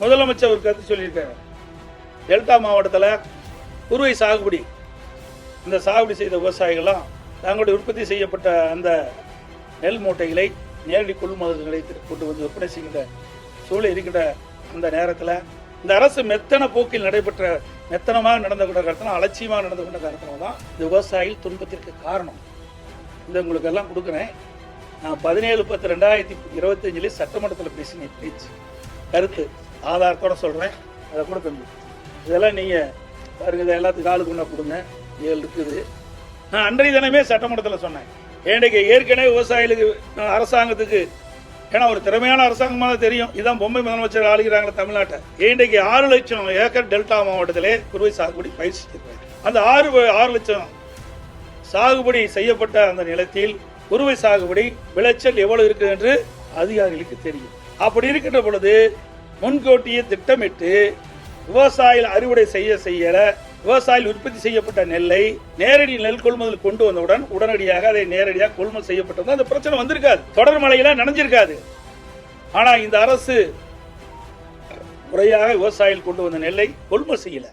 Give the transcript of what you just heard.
முதலமைச்சர் ஒரு கருத்து சொல்லியிருக்காரு. டெல்டா மாவட்டத்தில் குறுவை சாகுபடி இந்த சாகுபடி செய்த விவசாயிகள்லாம் தங்களுடைய உற்பத்தி செய்யப்பட்ட அந்த நெல் மூட்டைகளை நேரடி கொள்முதல் நிலையத்திற்கு கொண்டு வந்து விற்பனை செய்கின்ற சூழல் இருக்கின்ற அந்த நேரத்தில் இந்த அரசு மெத்தன போக்கில் நடைபெற்ற மெத்தனமாக நடந்து கொண்ட காரணத்தினால் அலட்சியமாக நடந்து கொண்ட காரணத்தினால தான் இந்த விவசாயிகள் துன்பத்திற்கு காரணம். இந்த உங்களுக்கு எல்லாம் கொடுக்குறேன். நான் பதினேழு பத்து ரெண்டாயிரத்தி இருபத்தஞ்சிலே சட்டமன்றத்தில் பேசினேன் பேச்சு கருத்து. ஆதாரத்தோட சொல்கிறேன் அதை கூட தம்பி இதெல்லாம் நீங்கள் பாருங்க இதை எல்லாத்துக்கும் ஆளுக்கு கொண்டா கொடுங்க. ஏழு இருக்குது. நான் அன்றைய தினமே சட்டமன்றத்தில் சொன்னேன். ஏன்றைக்கு ஏற்கனவே விவசாயிகளுக்கு அரசாங்கத்துக்கு ஏன்னா ஒரு திறமையான அரசாங்கமாக தெரியும். இதான் பொம்மை முதலமைச்சர் ஆளுகிறாங்க தமிழ்நாட்டை. இன்றைக்கு ஆறு லட்சம் ஏக்கர் டெல்டா மாவட்டத்திலே குறுவை சாகுபடி பயிற்சி அந்த ஆறு ஆறு லட்சம் சாகுபடி செய்யப்பட்ட அந்த நிலத்தில் குறுவை சாகுபடி விளைச்சல் எவ்வளவு இருக்கு என்று அதிகாரிகளுக்கு தெரியும். அப்படி இருக்கின்ற பொழுது முன்கூட்டியே திட்டமிட்டு விவசாயிகள் அறுவடை செய்ய செய்யல விவசாயிகள் உற்பத்தி செய்யப்பட்ட நெல்லை நேரடி நெல் கொள்முதல் கொண்டு வந்தவுடன் உடனடியாக அதை நேரடியாக கொள்முதல் செய்யப்பட்டிருந்தா அந்த பிரச்சனை வந்திருக்காது. தொடர் மழையில நனைஞ்சிருக்காது. ஆனா இந்த அரசு முறையாக விவசாயிகள் கொண்டு வந்த நெல்லை கொள்முதல் செய்யலை.